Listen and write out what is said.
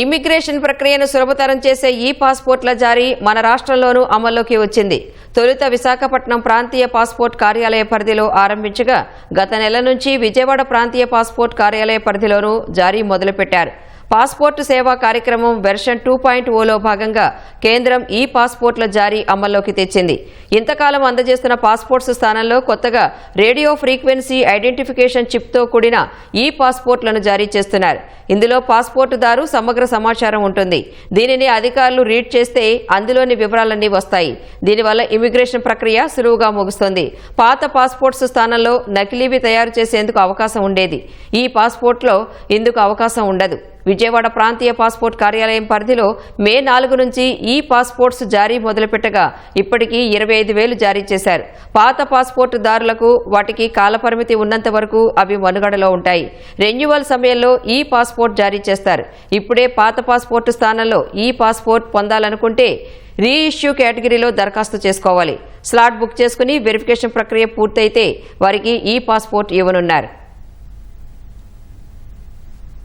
Immigration ప్రక్రియను సులభతరం చేసే ఈ పాస్పోర్ట్ల జారీ మన రాష్ట్రంలోనూ అమల్లోకి వచ్చింది. తొలుత విశాఖపట్నం ప్రాంతీయ పాస్పోర్ట్ కార్యాలయ పరిధిలో ఆరంభించగా గత నెల నుంచి విజయవాడ ప్రాంతీయ పాస్పోర్ట్ కార్యాలయ పరిధిలోనూ జారీ మొదలుపెట్టారు. పాస్పోర్టు సేవా కార్యక్రమం వెర్షన్ టూ పాయింట్ ఓలో భాగంగా కేంద్రం ఈ పాస్పోర్ట్ల జారీ అమల్లోకి తెచ్చింది. ఇంతకాలం అందజేస్తున్న పాస్పోర్ట్స్ స్థానంలో కొత్తగా రేడియో ఫ్రీక్వెన్సీ ఐడెంటిఫికేషన్ చిప్తో కూడిన ఈ పాస్పోర్ట్లను జారీ చేస్తున్నారు. ఇందులో పాస్పోర్టుదారు సమగ్ర సమాచారం ఉంటుంది. దీనిని అధికారులు రీడ్ చేస్తే అందులోని వివరాలన్నీ వస్తాయి. దీనివల్ల ఇమిగ్రేషన్ ప్రక్రియ సులువుగా ముగుస్తుంది. పాత పాస్పోర్ట్స్ స్థానంలో నకిలీవి తయారు చేసేందుకు అవకాశం ఉండేది. ఈ పాస్పోర్ట్లో ఇందుకు అవకాశం ఉండదు. విజయవాడ ప్రాంతీయ పాస్పోర్ట్ కార్యాలయం పరిధిలో మే నాలుగు నుంచి ఈ పాస్పోర్ట్స్ జారీ మొదలుపెట్టగా ఇప్పటికీ ఇరవై ఐదు వేలు జారీ చేశారు. పాత పాస్పోర్ట్ దారులకు వాటికి కాలపరిమితి ఉన్నంత వరకు అవి మనుగడలో ఉంటాయి. రెన్యువల్ సమయంలో ఈ పాస్పోర్ట్ జారీ చేస్తారు. ఇప్పుడే పాత పాస్పోర్ట్ స్థానంలో ఈ పాస్పోర్ట్ పొందాలనుకుంటే రీఇష్యూ కేటగిరీలో దరఖాస్తు చేసుకోవాలి. స్లాట్ బుక్ చేసుకుని వెరిఫికేషన్ ప్రక్రియ పూర్తయితే వారికి ఈ పాస్పోర్ట్ ఇవ్వనున్నారు.